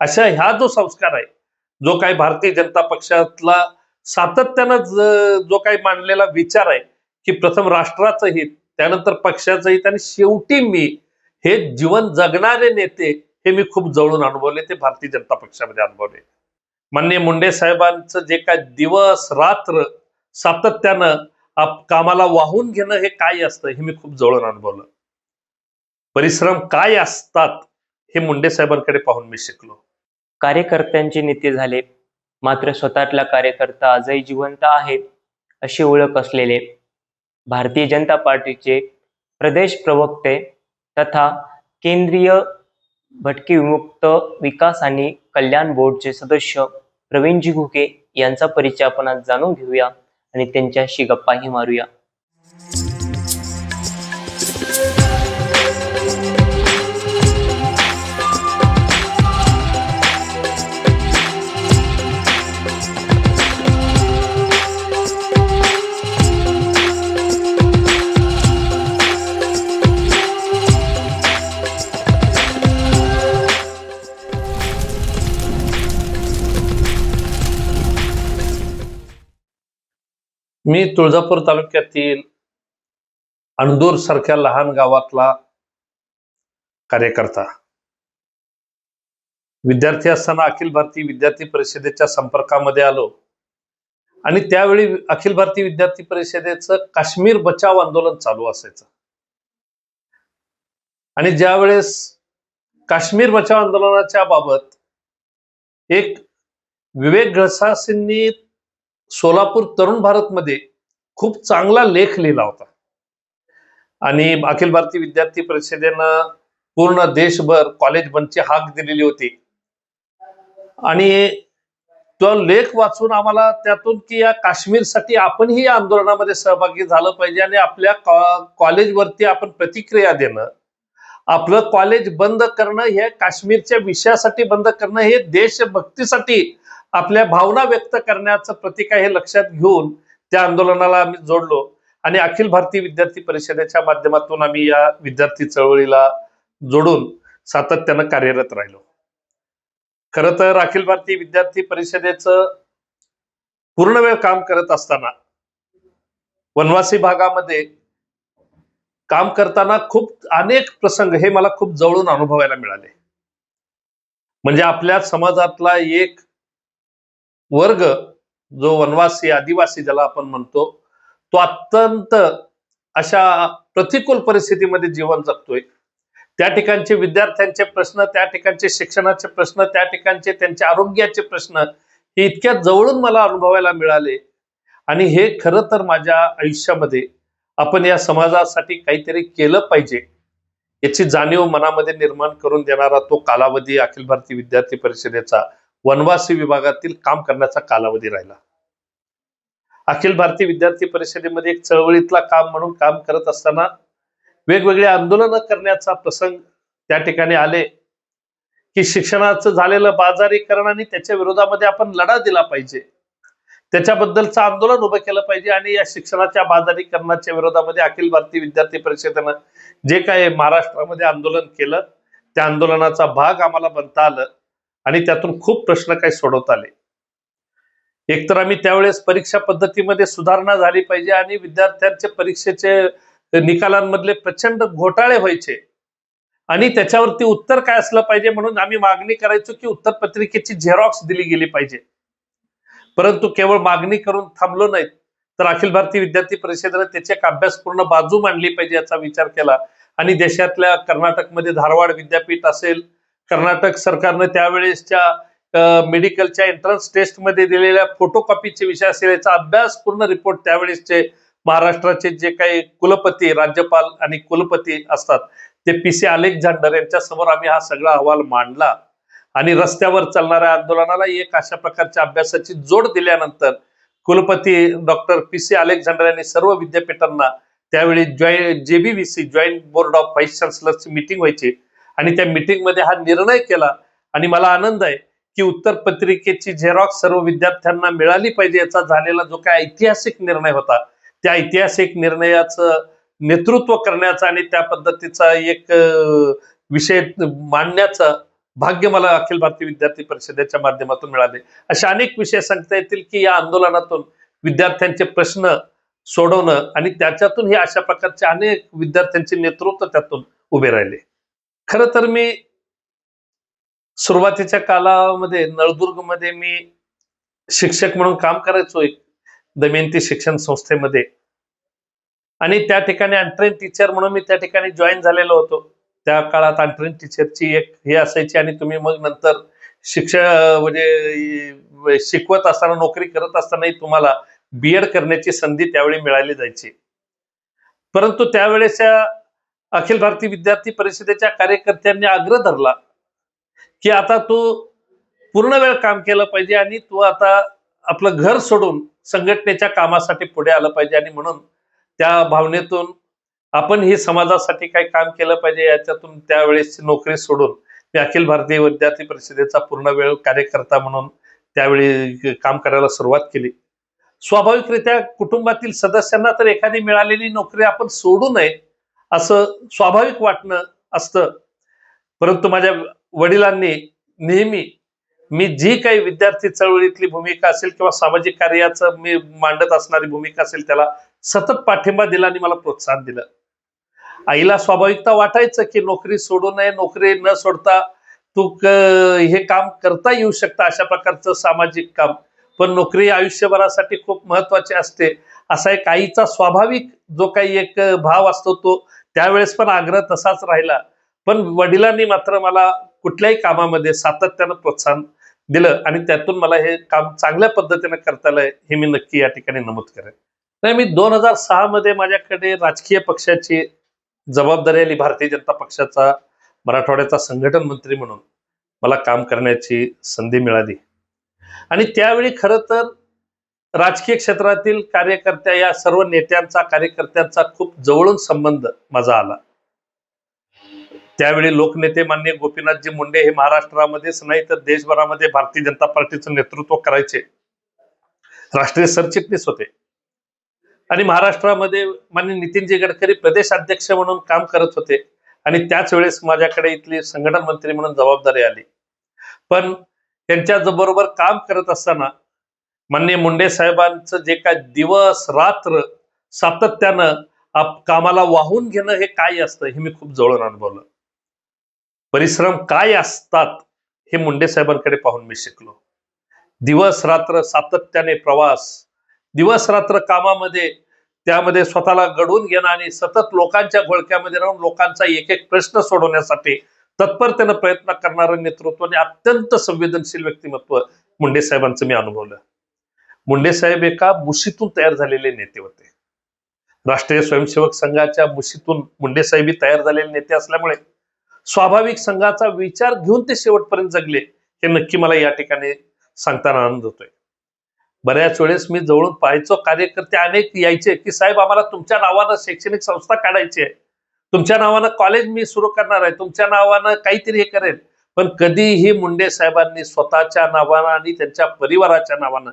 अशा ह्या जो संस्कार आहे जो काही भारतीय जनता पक्षातला सातत्यानं जो काही मांडलेला विचार आहे की प्रथम राष्ट्राचं हित त्यानंतर पक्षाचं हित आणि शेवटी मी हे जीवन जगणारे नेते हे मी खूप जवळून अनुभवले ते भारतीय जनता पक्षामध्ये अनुभवले. माननीय मुंडे साहेबांचं जे काय दिवस रात्र सातत्यानं आप- कामाला वाहून घेणं हे काय असतं हे मी खूप जवळून अनुभवलं. परिश्रम काय असतात हे मुंडे साहेबांकडे पाहून मी शिकलो. कार्यकर्त्यांचे नेते झाले. मात्र स्वतःतला कार्यकर्ता आजही जिवंत आहे अशी ओळख असलेले भारतीय जनता पार्टीचे प्रदेश प्रवक्ते तथा केंद्रीय भटके विमुक्त विकास आणि कल्याण बोर्डचे सदस्य प्रवीणजी घुके यांचा परिचय आपण आज जाणून घेऊया आणि त्यांच्याशी गप्पाही मारूया. मी तुळजापूर तालुक्यातील अणदूर सारख्या लहान गावातला कार्यकर्ता. विद्यार्थी असताना अखिल भारतीय विद्यार्थी परिषदेच्या संपर्कामध्ये आलो. आणि त्यावेळी अखिल भारतीय विद्यार्थी परिषदेचं काश्मीर बचाव आंदोलन चालू असायचं. आणि ज्या वेळेस काश्मीर बचाव आंदोलनाच्या बाबत एक विवेक घसासींनी सोलापूर तरुण भारतमध्ये खूप चांगला लेख लिहिला होता. आणि अखिल भारतीय विद्यार्थी परिषदेनं पूर्ण देशभर कॉलेज बंदची हाक दिलेली होती. आणि तो लेख वाचून आम्हाला त्यातून की या काश्मीरसाठी आपणही या आंदोलनामध्ये सहभागी झालं पाहिजे आणि आपल्या कॉलेजवरती आपण प्रतिक्रिया देणं आपलं कॉलेज बंद करणं हे काश्मीरच्या विषयासाठी बंद करणं हे देशभक्तीसाठी आपल्या भावना व्यक्त करण्याचं प्रतीक आहे हे लक्षात घेऊन त्या आंदोलनाला आम्ही जोडलो. आणि अखिल भारतीय विद्यार्थी परिषदेच्या माध्यमातून आम्ही या विद्यार्थी चळवळीला जोडून सातत्यानं कार्यरत राहिलो. खर तर अखिल भारतीय विद्यार्थी परिषदेचं पूर्ण वेळ काम करत असताना वनवासी भागामध्ये काम करताना खूप अनेक प्रसंग हे मला खूप जवळून अनुभवायला मिळाले. म्हणजे आपल्या समाजातला एक वर्ग जो वनवासी आदिवासी ज्याला आपण म्हणतो तो अत्यंत अशा प्रतिकूल परिस्थितीमध्ये जीवन जगतोय. त्या ठिकाणचे विद्यार्थ्यांचे प्रश्न त्या ठिकाणचे शिक्षणाचे प्रश्न त्या ठिकाणचे त्यांचे आरोग्याचे प्रश्न हे इतक्या जवळून मला अनुभवायला मिळाले. आणि हे खरं तर माझ्या आयुष्यामध्ये आपण या समाजासाठी काहीतरी केलं पाहिजे याची जाणीव मनामध्ये निर्माण करून देणारा तो कालावधी अखिल भारतीय विद्यार्थी परिषदेचा वनवासी विभागातील काम करण्याचा कालावधी राहिला. अखिल भारतीय विद्यार्थी परिषदेमध्ये एक चळवळीतला काम म्हणून काम करत असताना वेगवेगळे आंदोलनं करण्याचा प्रसंग त्या ठिकाणी आले की शिक्षणाचं झालेलं बाजारीकरण आणि त्याच्या विरोधामध्ये आपण लढा दिला पाहिजे. त्याच्याबद्दलचं आंदोलन उभं केलं पाहिजे आणि या शिक्षणाच्या बाजारीकरणाच्या विरोधामध्ये अखिल भारतीय विद्यार्थी परिषदेनं जे काय महाराष्ट्रामध्ये आंदोलन केलं त्या आंदोलनाचा भाग आम्हाला बनता आलं. आणि त्यातून खूप प्रश्न काही सोडवता आले. एकतर आम्ही त्यावेळेस परीक्षा पद्धतीमध्ये सुधारणा झाली पाहिजे आणि विद्यार्थ्यांचे परीक्षेचे निकालांमधले प्रचंड घोटाळे व्हायचे. आणि त्याच्यावरती उत्तर काय असलं पाहिजे म्हणून आम्ही मागणी करायचो की उत्तर पत्रिकेची झेरॉक्स दिली गेली पाहिजे. परंतु केवळ मागणी करून थांबलो नाहीत तर अखिल भारतीय विद्यार्थी परिषदेनं त्याची एक अभ्यासपूर्ण बाजू मांडली पाहिजे याचा विचार केला. आणि देशातल्या कर्नाटकमध्ये धारवाड विद्यापीठ असेल कर्नाटक सरकारनं त्यावेळेसच्या मेडिकलच्या एंट्रन्स टेस्टमध्ये दिलेल्या फोटोकॉपीचे विषय असेल याचा अभ्यासपूर्ण रिपोर्ट त्यावेळेसचे महाराष्ट्राचे जे काही कुलपती राज्यपाल आणि कुलपती असतात ते पी सी अलेक्झांडर यांच्या समोर आम्ही हा सगळा अहवाल मांडला. आणि रस्त्यावर चालणाऱ्या आंदोलनाला एक अशा प्रकारच्या अभ्यासाची जोड दिल्यानंतर कुलपती डॉक्टर पी सी अलेक्झांडर यांनी सर्व विद्यापीठांना त्यावेळी join JBVC joint board of vice चान्सलरची meeting व्हायची. आणि त्या मिटिंगमध्ये हा निर्णय केला. आणि मला आनंद आहे की उत्तर पत्रिकेची झेरॉक्स सर्व विद्यार्थ्यांना मिळाली पाहिजे याचा झालेला जो काय ऐतिहासिक निर्णय होता. त्या ऐतिहासिक निर्णयाचं नेतृत्व करण्याचा आणि त्या पद्धतीचा एक विषय मांडण्याचा भाग्य मला अखिल भारतीय विद्यार्थी परिषदेच्या माध्यमातून मिळाले. अशा अनेक विषय सांगता येतील की या आंदोलनातून विद्यार्थ्यांचे प्रश्न सोडवणं आणि त्याच्यातून हे अशा प्रकारचे अनेक विद्यार्थ्यांचे नेतृत्व त्यातून उभे राहिले. खर तर मी सुरुवातीच्या कालामध्ये नळदुर्गमध्ये मी शिक्षक म्हणून काम करायचो एक दमयंती शिक्षण संस्थेमध्ये. आणि त्या ठिकाणी अंट्रेन टीचर म्हणून मी त्या ठिकाणी जॉईन झालेलो होतो. त्या काळात अंट्रेन टीचरची एक हे असायची आणि तुम्ही मग नंतर शिक्षण म्हणजे शिकवत असताना नोकरी करत असतानाही तुम्हाला बीएड करण्याची संधी त्यावेळी मिळाली जायची. परंतु त्यावेळेच्या अखिल भारतीय विद्यार्थी परिषदेच्या कार्यकर्त्यांनी आग्रह धरला की आता तू पूर्ण वेळ काम केलं पाहिजे आणि तू आता आपलं घर सोडून संघटनेच्या कामासाठी पुढे आलं पाहिजे आणि म्हणून त्या भावनेतून आपण ही समाजासाठी काही काम केलं पाहिजे याच्यातून त्यावेळेस नोकरी सोडून मी अखिल भारतीय विद्यार्थी परिषदेचा पूर्ण वेळ कार्यकर्ता म्हणून त्यावेळी काम करायला सुरुवात केली. स्वाभाविकरित्या कुटुंबातील सदस्यांना तर एखादी मिळालेली नोकरी आपण सोडू नये असं स्वाभाविक वाटणं असतं. परंतु माझ्या वडिलांनी नेहमी मी जी काही विद्यार्थी चळवळीतली भूमिका असेल किंवा सामाजिक कार्याचं मी मांडत असणारी भूमिका असेल त्याला सतत पाठिंबा दिला आणि मला प्रोत्साहन दिलं. आईला स्वाभाविकता वाटायचं की नोकरी सोडू नये नोकरी न सोडता तू हे काम करता येऊ शकता अशा प्रकारचं सामाजिक काम. पण नोकरी आयुष्यभरासाठी खूप महत्वाची असते. असा एक आईचा स्वाभाविक जो काही एक भाव असतो तो त्यावेळेस पण आग्रह तसाच राहिला. पण वडिलांनी मात्र मला कुठल्याही कामामध्ये सातत्यानं प्रोत्साहन दिलं आणि त्यातून मला हे काम चांगल्या पद्धतीने करता आलंय हे मी नक्की या ठिकाणी नमूद करेन. नाही मी दोन हजार सहा मध्ये माझ्याकडे राजकीय पक्षाची जबाबदारी आली भारतीय जनता पक्षाचा मराठवाड्याचा संघटन मंत्री म्हणून. मला काम करण्याची संधी मिळाली. आणि त्यावेळी खरं तर राजकीय क्षेत्रातील कार्यकर्त्या या सर्व नेत्यांचा कार्यकर्त्यांचा खूप जवळून संबंध माझा आला. त्यावेळी लोकनेते मान्य गोपीनाथजी मुंडे हे महाराष्ट्रामध्येच नाही तर देशभरामध्ये भारतीय जनता पार्टीचं नेतृत्व करायचे. राष्ट्रीय सरचिटणीस होते. आणि महाराष्ट्रामध्ये मान्य नितीनजी गडकरी प्रदेश अध्यक्ष म्हणून काम करत होते. आणि त्याच वेळेस माझ्याकडे इथली संघटन मंत्री म्हणून जबाबदारी आली. पण त्यांच्या बरोबर काम करत असताना माननीय मुंडे साहेबांचं जे काय दिवस रात्र सातत्यानं कामाला वाहून घेणं हे काय असतं हे मी खूप जवळून अनुभवलं. परिश्रम काय असतात हे मुंडे साहेबांकडे पाहून मी शिकलो. दिवस रात्र सातत्याने प्रवास दिवस रात्र कामामध्ये त्यामध्ये स्वतःला घडवून घेणं आणि सतत लोकांच्या घोळक्यामध्ये राहून लोकांचा एक एक प्रश्न सोडवण्यासाठी तत्परतेनं प्रयत्न करणारं नेतृत्व आणि अत्यंत संवेदनशील व्यक्तिमत्व मुंडे साहेबांचं मी अनुभवलं. मुंडे साहेब एका मुशीतून तयार झालेले नेते होते. राष्ट्रीय स्वयंसेवक संघाच्या मुशीतून मुंडे साहेब तयार झालेले नेते असल्यामुळे स्वाभाविक संघाचा विचार घेऊन ते शेवटपर्यंत जगले हे नक्की मला या ठिकाणी सांगताना आनंद होतोय. बऱ्याच वेळेस मी जवळून पाहायचो कार्यकर्ते अनेक यायचे की साहेब आम्हाला तुमच्या नावानं शैक्षणिक संस्था काढायची आहे. तुमच्या नावानं कॉलेज मी सुरू करणार आहे. तुमच्या नावानं काहीतरी हे करेल. पण कधीही मुंडे साहेबांनी स्वतःच्या नावानं आणि त्यांच्या परिवाराच्या नावानं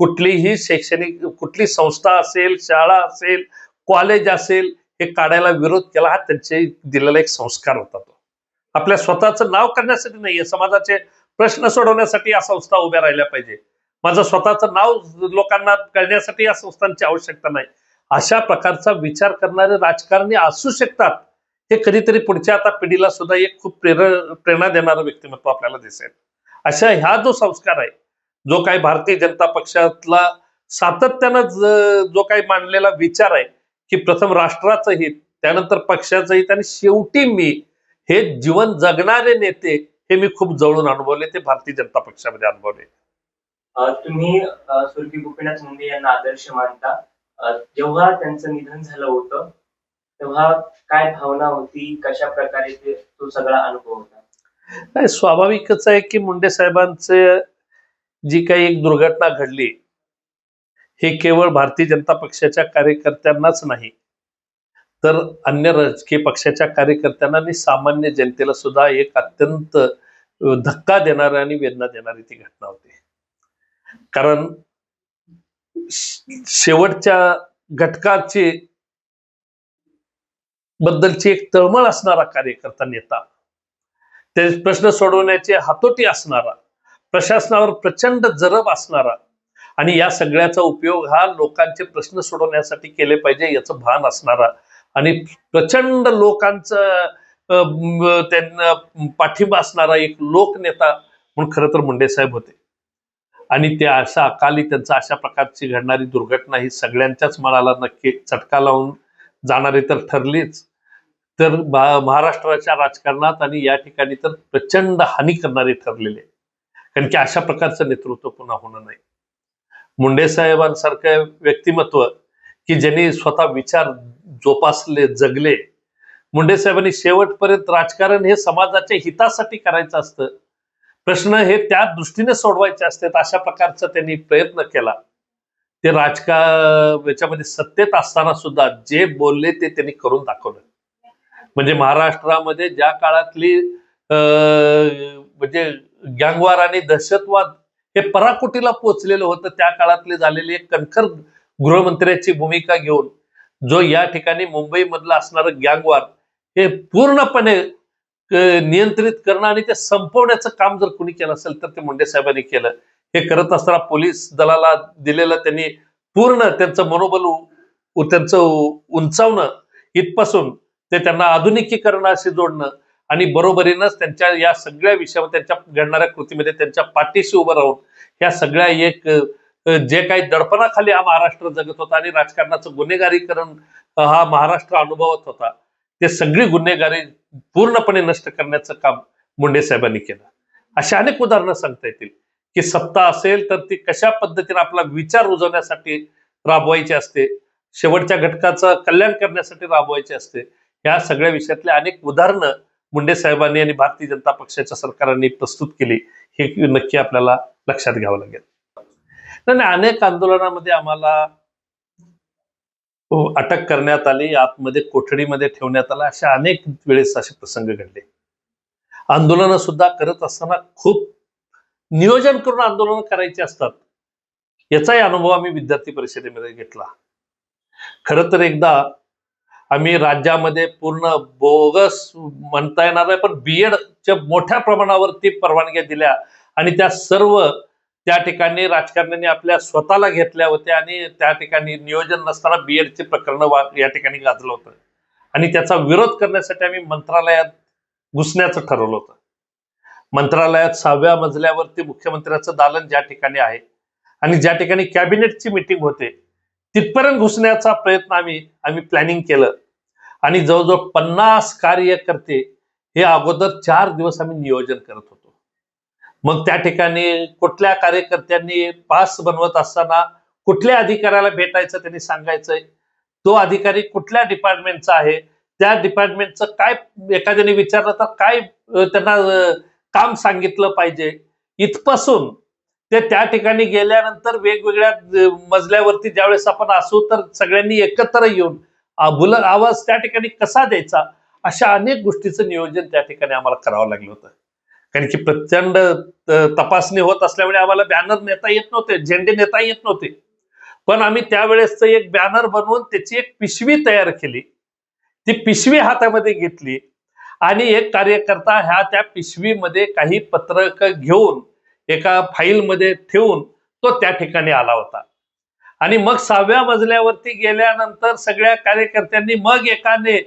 कुठलीही शैक्षणिक कुठली संस्था असेल शाळा असेल कॉलेज असेल हे काढायला विरोध केला हा त्यांचे दिलेला एक संस्कार होता तो. आपल्या स्वतःचं नाव करण्यासाठी नाहीये समाजाचे प्रश्न सोडवण्यासाठी या संस्था उभ्या राहिल्या पाहिजे. माझं स्वतःचं नाव लोकांना कळण्यासाठी या संस्थांची आवश्यकता नाही. अशा प्रकारचा विचार करणारे राजकारणी असू शकतात. हे कधीतरी पुढच्या आता पिढीला सुद्धा एक खूप प्रेर प्रेरणा देणारं व्यक्तिमत्व आपल्याला दिसेल. अशा ह्या जो संस्कार आहे जो काही भारतीय जनता पक्षातला सातत्यानं ज- काही मांडलेला विचार आहे की प्रथम राष्ट्राचं हित त्यानंतर पक्षाचं हित आणि शेवटी मी हे जीवन जगणारे नेते हे मी खूप जवळून अनुभवले ते भारतीय जनता पक्षामध्ये अनुभवले. तुम्ही अ, स्वर्गीय गोपीनाथ मुंडे यांना आदर्श मानता. जेव्हा त्यांचं निधन झालं होतं तेव्हा काय भावना होती कशा प्रकारे ते तो सगळा अनुभव होता? नाही स्वाभाविकच आहे की मुंडे साहेबांचे जी काही एक दुर्घटना घडली हे केवळ भारतीय जनता पक्षाच्या कार्यकर्त्यांनाच नाही तर अन्य राजकीय पक्षाच्या कार्यकर्त्यांना आणि सामान्य जनतेला सुद्धा एक अत्यंत धक्का देणारी आणि वेदना देणारी ती घटना होती. कारण शेवटच्या घटकाची बद्दलची एक तळमळ असणारा कार्यकर्ता नेता ते प्रश्न सोडवण्याची हातोटी असणारा प्रशासनावर प्रचंड जरब असणारा आणि या सगळ्याचा उपयोग हा लोकांचे प्रश्न सोडवण्यासाठी केले पाहिजे याचं भान असणारा आणि प्रचंड लोकांचं त्यांना पाठिंबा असणारा एक लोकनेता म्हणून खरं तर मुंडे साहेब होते. आणि ते अशा अकाली त्यांचा अशा प्रकारची घडणारी दुर्घटना ही सगळ्यांच्याच मनाला नक्की चटका लावून जाणारी तर ठरलीच. तर महाराष्ट्राच्या राजकारणात आणि या ठिकाणी तर प्रचंड हानी करणारी ठरलेली. आहे कारण की अशा प्रकारचं नेतृत्व पुन्हा होणं नाही. मुंडे साहेबांसारखं व्यक्तिमत्व की ज्यांनी स्वतः विचार जोपासले जगले. मुंडे साहेबांनी शेवटपर्यंत राजकारण हे समाजाच्या हितासाठी करायचं असतं. प्रश्न हे त्या दृष्टीने सोडवायचे असतात अशा प्रकारचा त्यांनी प्रयत्न केला. ते राजका याच्यामध्ये सत्तेत असताना सुद्धा जे बोलले ते त्यांनी करून दाखवलं. म्हणजे महाराष्ट्रामध्ये ज्या काळातली अं, म्हणजे गँगवार आणि दहशतवाद हे पराकोटीला पोचलेलं होतं. त्या काळातले झालेली एक कणखर गृहमंत्र्याची भूमिका घेऊन जो या ठिकाणी मुंबईमधला असणारं गँगवार हे पूर्णपणे नियंत्रित करणं आणि ते संपवण्याचं काम जर कुणी केलं असेल तर ते मुंडे साहेबांनी केलं. हे करत असताना पोलीस दलाला दिलेलं त्यांनी पूर्ण त्यांचं मनोबल त्यांचं उंचावणं इथपासून ते त्यांना आधुनिकीकरणाशी जोडणं आणि बरोबरीनंच त्यांच्या या सगळ्या विषयावर त्यांच्या घडणाऱ्या कृतीमध्ये त्यांच्या पाठीशी उभं राहून ह्या सगळ्या एक जे काही दडपणाखाली हा महाराष्ट्र जगत होता आणि राजकारणाचं गुन्हेगारीकरण हा महाराष्ट्र अनुभवत होता ते सगळी गुन्हेगारी पूर्णपणे नष्ट करण्याचं काम मुंडे साहेबांनी केलं. अशा अनेक उदाहरणं सांगता येतील की सत्ता असेल तर ती कशा पद्धतीने आपला विचार रुजवण्यासाठी राबवायची असते शेवटच्या घटकाचं कल्याण करण्यासाठी राबवायची असते या सगळ्या विषयातले अनेक उदाहरणं मुंडे साहेबांनी आणि भारतीय जनता पक्षाच्या सरकारांनी प्रस्तुत केली हे नक्की आपल्याला लक्षात घ्यावं लागेल. नाही, अनेक आंदोलनामध्ये आम्हाला अटक करण्यात आली आतमध्ये कोठडीमध्ये ठेवण्यात आला अशा अनेक वेळेस असे प्रसंग घडले. आंदोलनं सुद्धा करत असताना खूप नियोजन करून आंदोलन करायची असतात. याचाही अनुभव आम्ही विद्यार्थी परिषदेमध्ये घेतला. खर तर एकदा आम्ही राज्यामध्ये पूर्ण बोगस म्हणता येणार नाही पण बीएडच्या मोठ्या प्रमाणावरती परवानग्या दिल्या. आणि त्या सर्व त्या ठिकाणी राजकारण्यांनी आपल्या स्वतःला घेतल्या होत्या आणि त्या ठिकाणी नियोजन नसताना बीएडचे प्रकरण या ठिकाणी गाजलं होतं. आणि त्याचा विरोध करण्यासाठी आम्ही मंत्रालयात घुसण्याचं ठरवलं होतं. मंत्रालयात सहाव्या मजल्यावरती मुख्यमंत्र्याचं दालन ज्या ठिकाणी आहे आणि ज्या ठिकाणी कॅबिनेटची मिटिंग होते तिथपर्यंत घुसण्याचा प्रयत्न आम्ही आम्ही प्लॅनिंग केलं. आणि जवळजवळ पन्नास कार्यकर्ते हे अगोदर चार दिवस आम्ही नियोजन करत होतो. मग त्या ठिकाणी कुठल्या कार्यकर्त्यांनी पास बनवत असताना कुठल्या अधिकाऱ्याला भेटायचं त्यांनी सांगायचंय तो अधिकारी कुठल्या डिपार्टमेंटचा आहे त्या डिपार्टमेंटचं काय एखाद्याने विचारलं तर काय त्यांना काम सांगितलं पाहिजे. इथपासून ते त्या ठिकाणी गेल्यानंतर वेगवेगळ्या मजल्यावरती ज्यावेळेस आपण असू तर सगळ्यांनी एकत्र येऊन बुल आवाज त्या ठिकाणी कसा द्यायचा अशा अनेक गोष्टीचं नियोजन त्या ठिकाणी आम्हाला करावं लागलं होतं. कारण की प्रचंड तपासणी होत असल्यामुळे आम्हाला बॅनर नेता येत नव्हते झेंडे नेता येत नव्हते. पण आम्ही त्यावेळेसच एक बॅनर बनवून त्याची एक पिशवी तयार केली. ती पिशवी हातामध्ये घेतली आणि एक कार्यकर्ता ह्या त्या पिशवीमध्ये काही पत्रक घेऊन एका फाईलमध्ये ठेवून तो त्या ठिकाणी आला होता. आणि मग सहाव्या मजल्यावरती गेल्यानंतर सगळ्या कार्यकर्त्यांनी मग एकाने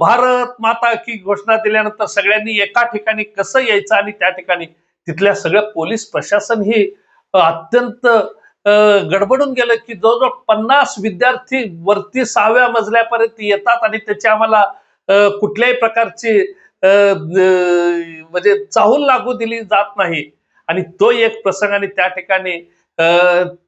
भारत माता की घोषणा दिल्यानंतर सगळ्यांनी एका ठिकाणी कसं यायचं आणि त्या ठिकाणी तिथल्या सगळं पोलीस प्रशासन ही अत्यंत गडबडून गेलं की जवळजवळ पन्नास विद्यार्थी वरती सहाव्या मजल्यापर्यंत येतात आणि त्याची आम्हाला कुठल्याही प्रकारची म्हणजे चाहूल लागू दिली जात नाही. आणि तो एक प्रसंग आणि त्या ठिकाणी अ,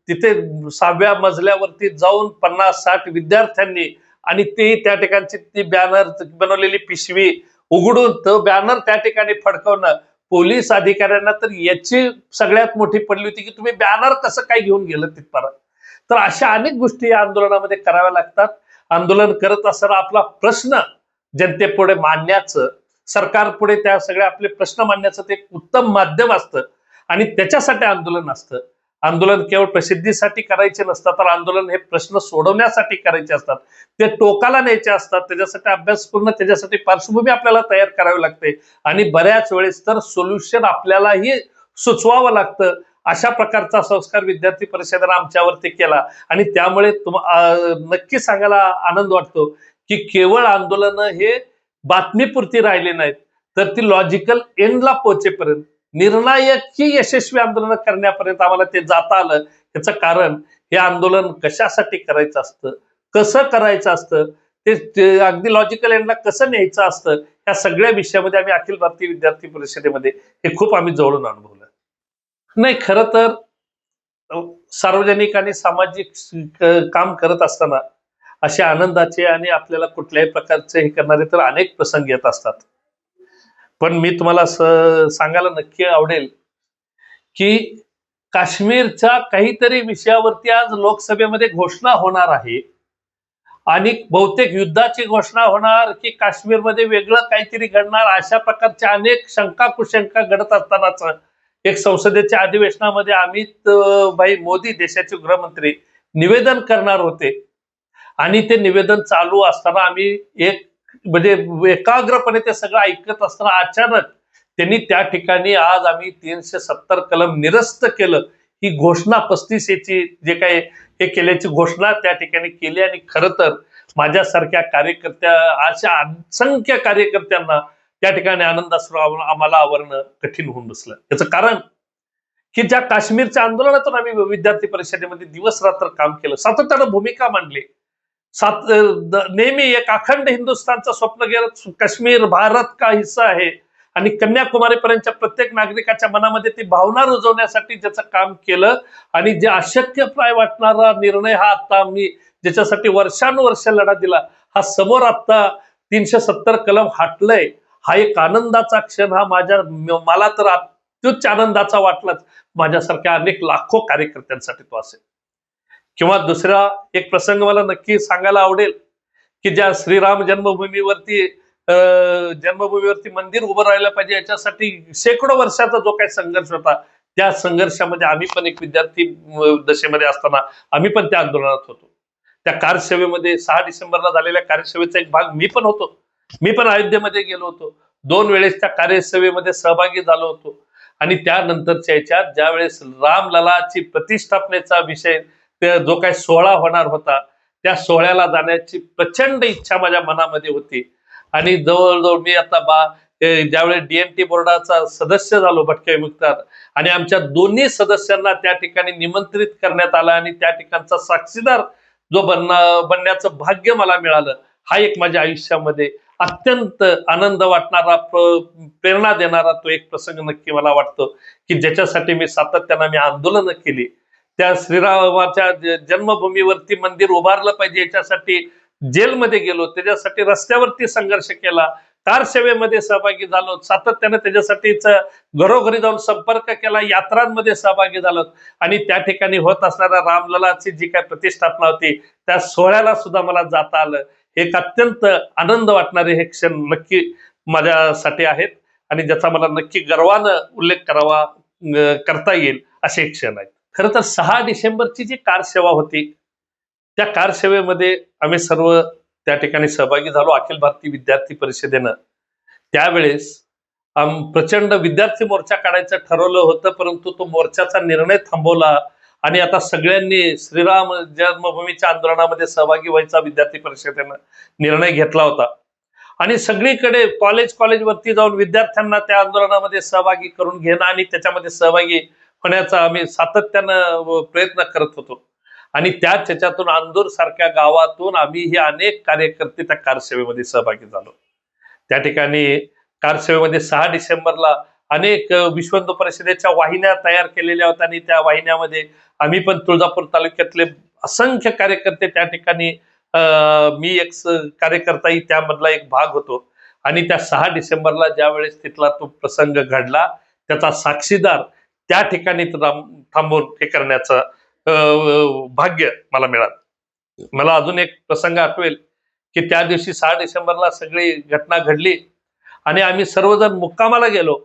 तिथे सहाव्या मजल्यावरती जाऊन पन्नास साठ विद्यार्थ्यांनी आणि ती त्या ठिकाणची ती बॅनर बनवलेली पिशवी उघडून तो बॅनर त्या ठिकाणी फडकवणं पोलीस अधिकाऱ्यांना तर याची सगळ्यात मोठी पडली होती की तुम्ही बॅनर कसं काय घेऊन गेलं तिथपर्यंत? तर अशा अनेक गोष्टी या आंदोलनामध्ये कराव्या लागतात. आंदोलन करत असताना आपला प्रश्न जनतेपुढे मांडण्याचं सरकारपुढे त्या सगळ्या आपले प्रश्न मांडण्याचं ते एक उत्तम माध्यम असतं. आणि त्याच्यासाठी आंदोलन असतं. आंदोलन केवळ प्रसिद्धीसाठी करायचे नसतात तर आंदोलन हे प्रश्न सोडवण्यासाठी करायचे असतात. ते टोकाला न्यायचे असतात त्याच्यासाठी अभ्यासपूर्ण त्याच्यासाठी पार्श्वभूमी आपल्याला तयार करावी लागते. आणि बऱ्याच वेळेस तर सोल्युशन आपल्यालाही सुचवावं लागतं. अशा प्रकारचा संस्कार विद्यार्थी परिषदेनं आमच्यावरती केला. आणि त्यामुळे तुम नक्की सांगायला आनंद वाटतो की केवळ आंदोलन हे बातमीपुरती राहिले नाहीत तर ती लॉजिकल एंडला पोहोचेपर्यंत निर्णायक ही यशस्वी आंदोलन करण्यापर्यंत आम्हाला ते जाता आलं. याचं कारण हे आंदोलन कशासाठी करायचं असतं? कसं करायचं असतं? ते अगदी लॉजिकल एंडला कसं न्यायचं असतं? या सगळ्या विषयामध्ये आम्ही अखिल भारतीय विद्यार्थी परिषदेमध्ये हे खूप आम्ही जवळून अनुभवलं. नाही खरं तर सार्वजनिक आणि सामाजिक काम करत असताना असे आनंदाचे आणि आपल्याला कुठल्याही प्रकारचे हे करणारे तर अनेक प्रसंग येत असतात. पण मी तुम्हाला स- सांगायला नक्की आवडेल की काश्मीरच्या काहीतरी विषयावरती आज लोकसभेमध्ये घोषणा होणार आहे. आणि बहुतेक युद्धाची घोषणा होणार की काश्मीरमध्ये वेगळं काहीतरी घडणार अशा प्रकारच्या अनेक शंका कुशंका घडत असतानाच एक संसदेच्या अधिवेशनामध्ये अमित भाई मोदी देशाचे गृहमंत्री निवेदन करणार होते. आणि ते निवेदन चालू असताना आम्ही एक म्हणजे एकाग्रपणे ते सगळं ऐकत असताना अचानक त्यांनी त्या ठिकाणी आज आम्ही तीनशे सत्तर कलम निरस्त केलं. ही घोषणा पस्तीस याची जे काही हे केल्याची घोषणा त्या ठिकाणी केली आणि खरं तर माझ्यासारख्या कार्यकर्त्या अशा असंख्य कार्यकर्त्यांना त्या ठिकाणी आनंदाश्रू आम्हाला आवरणं कठीण होऊन बसलं. याचं कारण की ज्या काश्मीरच्या आंदोलनातून आम्ही विद्यार्थी परिषदेमध्ये दिवस रात्र काम केलं. सातत्यानं भूमिका मांडली. सात नेहमी एक अखंड हिंदुस्थानचं स्वप्न गेलं. काश्मीर भारत का हिस्सा आहे? आणि कन्याकुमारी पर्यंतच्या प्रत्येक नागरिकाच्या मनामध्ये ती भावना रुजवण्यासाठी ज्याचं काम केलं आणि जे अशक्यप्राय वाटणारा निर्णय हा आता आम्ही ज्याच्यासाठी वर्षानुवर्ष लढा दिला हा समोर आता तीनशे सत्तर कलम हाटलंय हा एक आनंदाचा क्षण हा माझ्या मला तर अत्युच्च आनंदाचा वाटलाच. माझ्यासारख्या अनेक लाखो कार्यकर्त्यांसाठी तो असेल. किंवा दुसरा एक प्रसंग मला नक्की सांगायला आवडेल की ज्या श्रीराम जन्मभूमीवरती अं, जन्मभूमीवरती मंदिर उभं राहायला पाहिजे याच्यासाठी शेकडो वर्षाचा जो काही संघर्ष होता त्या संघर्षामध्ये आम्ही पण एक विद्यार्थी दशेमध्ये असताना आम्ही पण त्या आंदोलनात होतो. त्या कार्यसेवेमध्ये सहा डिसेंबरला झालेल्या कार्यसेवेचा एक भाग मी पण होतो. मी पण अयोध्येमध्ये गेलो होतो. दोन वेळेस त्या कार्यसेवेमध्ये सहभागी झालो होतो. आणि त्यानंतरच्या याच्यात ज्यावेळेस रामललाची प्रतिष्ठापनेचा विषय त्या जो काही सोहळा होणार होता त्या सोहळ्याला जाण्याची प्रचंड इच्छा माझ्या मनामध्ये होती. आणि जवळजवळ मी आता बा ज्यावेळी डीएमटी बोर्डाचा सदस्य झालो भटक्या विमुक्तात आणि आमच्या दोन्ही सदस्यांना त्या ठिकाणी निमंत्रित करण्यात आलं आणि त्या ठिकाणचा साक्षीदार जो बन बनण्याचं भाग्य मला मिळालं हा एक माझ्या आयुष्यामध्ये अत्यंत आनंद वाटणारा प्रेरणा देणारा तो एक प्रसंग नक्की मला वाटतो की ज्याच्यासाठी मी सातत्यानं मी आंदोलनं केली. त्या श्रीरामाच्या जन्मभूमीवरती मंदिर उभारलं पाहिजे याच्यासाठी जेलमध्ये गेलो त्याच्यासाठी रस्त्यावरती संघर्ष केला कार सेवेमध्ये सहभागी झालो सातत्याने त्याच्यासाठीच घरोघरी जाऊन संपर्क केला यात्रांमध्ये सहभागी झालो. आणि त्या ठिकाणी होत असणाऱ्या रामललाची जी काय प्रतिष्ठापना होती त्या सोहळ्याला सुद्धा मला जाता आलं. एक अत्यंत आनंद वाटणारे हे क्षण नक्की माझ्यासाठी आहेत. आणि ज्याचा मला नक्की गर्वानं उल्लेख करावा करता येईल असे क्षण आहेत. खरं तर सहा डिसेंबरची जी कार सेवा होती त्या कार सेवेमध्ये आम्ही सर्व त्या ठिकाणी सहभागी झालो. अखिल भारतीय विद्यार्थी परिषदेनं. त्यावेळेस प्रचंड विद्यार्थी मोर्चा काढायचं ठरवलं होतं परंतु तो मोर्चाचा निर्णय थांबवला आणि आता सगळ्यांनी श्रीराम जन्मभूमीच्या आंदोलनामध्ये सहभागी व्हायचा विद्यार्थी परिषदेनं निर्णय घेतला होता. आणि सगळीकडे कॉलेज कॉलेजवरती जाऊन विद्यार्थ्यांना त्या आंदोलनामध्ये सहभागी करून घेणं आणि त्याच्यामध्ये सहभागी होण्याचा आम्ही सातत्यानं प्रयत्न करत होतो. आणि त्याच त्याच्यातून अंदूर सारख्या गावातून आम्ही हे अनेक कार्यकर्ते त्या कारसेवेमध्ये सहभागी झालो. त्या ठिकाणी कारसेवेमध्ये सहा डिसेंबरला अनेक अ, विश्व परिषदेच्या वाहिन्या तयार केलेल्या होत्या आणि त्या वाहिन्यामध्ये आम्ही पण तुळजापूर तालुक्यातले असंख्य कार्यकर्ते त्या ठिकाणी मी एक कार्यकर्ताही त्यामधला एक भाग होतो. आणि त्या सहा डिसेंबरला ज्यावेळेस तिथला तो प्रसंग घडला त्याचा साक्षीदार त्या ठिकाणी थांबून हे करण्याचं भाग्य मला मिळालं. मला अजून एक प्रसंग आठवेल की त्या दिवशी सहा डिसेंबरला सगळी घटना घडली आणि आम्ही सर्वजण मुक्कामाला गेलो.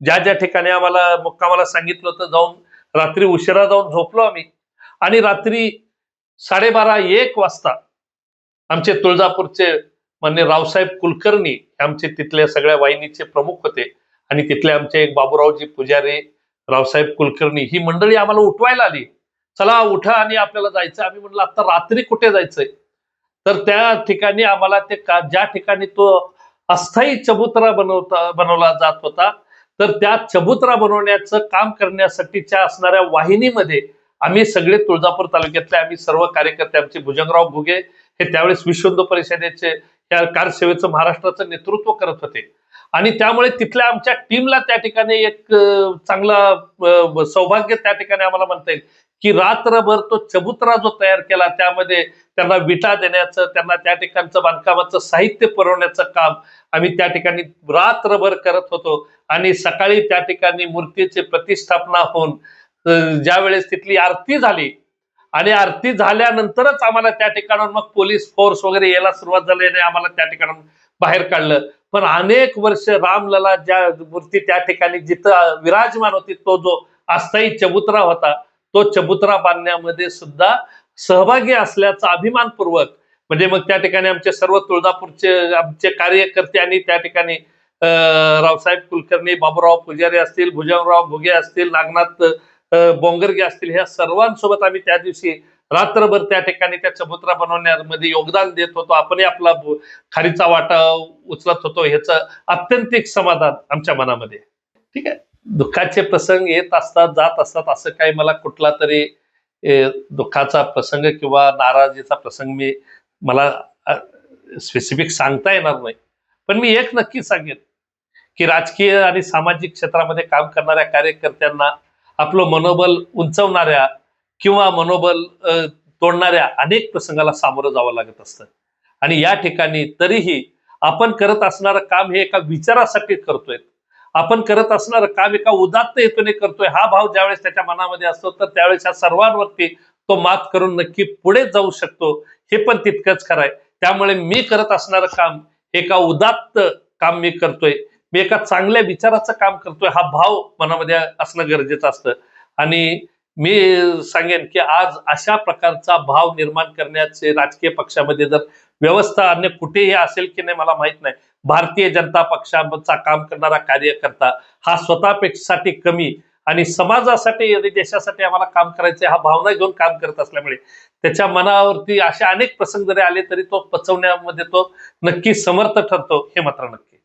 ज्या ज्या ठिकाणी आम्हाला मुक्कामाला सांगितलं होतं जाऊन रात्री उशिरा जाऊन झोपलो आम्ही आणि रात्री साडेबारा एक वाजता आमचे तुळजापूरचे मान्य रावसाहेब कुलकर्णी आमचे तिथल्या सगळ्या वाहिनीचे प्रमुख होते आणि तिथले आमचे एक बाबूरावजी पुजारी रावसाहेब कुलकर्णी ही मंडळी आम्हाला उठवायला आली. चला उठा आणि आपल्याला जायचं आम्ही म्हणलं आता रात्री कुठे जायचंय? तर त्या ठिकाणी आम्हाला ते का ज्या ठिकाणी तो अस्थायी चबुतरा बनवता बनवला जात होता तर त्या चबुतरा बनवण्याचं काम करण्यासाठीच्या असणाऱ्या वाहिनीमध्ये आम्ही सगळे तुळजापूर तालुक्यातले आम्ही सर्व कार्यकर्ते आमचे भुजंगराव भुगे हे त्यावेळेस विश्व हिंदू परिषदेचे या कारसेवेचं महाराष्ट्राचं नेतृत्व करत होते. आणि त्यामुळे तिथल्या आमच्या टीमला त्या ठिकाणी एक चांगला सौभाग्य त्या ठिकाणी आम्हाला म्हणता येईल. की रात्रभर तो चबुतरा जो तयार केला त्यामध्ये त्यांना विटा देण्याचं त्यांना त्या ठिकाणचं बांधकामाचं साहित्य पुरवण्याचं काम आम्ही त्या ठिकाणी रात्रभर करत होतो. आणि सकाळी त्या ठिकाणी मूर्तीची प्रतिष्ठापना होऊन ज्यावेळेस ज्या वेळेस तिथली आरती झाली आणि आरती झाल्यानंतरच आम्हाला त्या ठिकाणाहून मग पोलीस फोर्स वगैरे यायला सुरुवात झाल्याने आम्हाला त्या ठिकाणाहून बाहेर काढलं. पण अनेक वर्ष रामलला ज्या मूर्ती त्या ठिकाणी जिथं विराजमान होती तो जो अस्थायी चबुतरा होता तो चबुतरा बांधण्यामध्ये सुद्धा सहभागी असल्याचा अभिमानपूर्वक म्हणजे मग त्या ठिकाणी आमचे सर्व तुळजापूरचे आमचे कार्यकर्ते आणि त्या ठिकाणी अं, रावसाहेब कुलकर्णी बाबूराव पुजारी असतील भुजंगराव भुगे असतील नागनाथ बोंगरगे असतील ह्या सर्वांसोबत आम्ही त्या दिवशी रात्रभर त्या ठिकाणी त्या चबुतरा बनवण्यामध्ये योगदान देत होतो. आपणही आपला खारीचा वाटा उचलत होतो. ह्याचं अत्यंतिक समाधान आमच्या मनामध्ये. ठीक आहे? दुःखाचे प्रसंग येत असतात जात असतात. असं काही मला कुठला तरी दुःखाचा प्रसंग किंवा नाराजीचा प्रसंग मी मला स्पेसिफिक सांगता येणार नाही. पण मी एक नक्की सांगेन की राजकीय आणि सामाजिक क्षेत्रामध्ये काम करणाऱ्या कार्यकर्त्यांना आपलं मनोबल उंचवणाऱ्या किंवा मनोबल तोडणाऱ्या अनेक प्रसंगाला सामोरं जावं लागत असतं. आणि या ठिकाणी तरीही आपण करत असणारं काम हे एका विचारासाठी करतोय. आपण करत असणारं काम एका उदात्त हेतूने करतोय. हा भाव ज्यावेळेस त्याच्या मनामध्ये असतो तर त्यावेळेस या सर्वांवरती तो मात करून नक्की पुढे जाऊ शकतो हे पण तितकंच खरं आहे. त्यामुळे मी करत असणारं काम एका उदात्त काम मी करतोय. मी एका चांगल्या विचाराचं काम करतोय हा भाव मनामध्ये असणं गरजेचं असतं. आणि मी सांगेन की आज अशा प्रकारचा भाव निर्माण करण्याचे राजकीय पक्षामध्ये जर व्यवस्था अन्य कुठेही असेल की नाही मला माहीत नाही. भारतीय जनता पक्षाचा काम करणारा कार्यकर्ता हा स्वतःपेक्षासाठी कमी आणि समाजासाठी आणि देशासाठी आम्हाला काम करायचे हा भावना घेऊन काम करत असल्यामुळे. त्याच्या मनावरती असे अनेक प्रसंग जरी आले तरी तो पचवण्यामध्ये तो नक्की समर्थ ठरतो हे मात्र नक्की.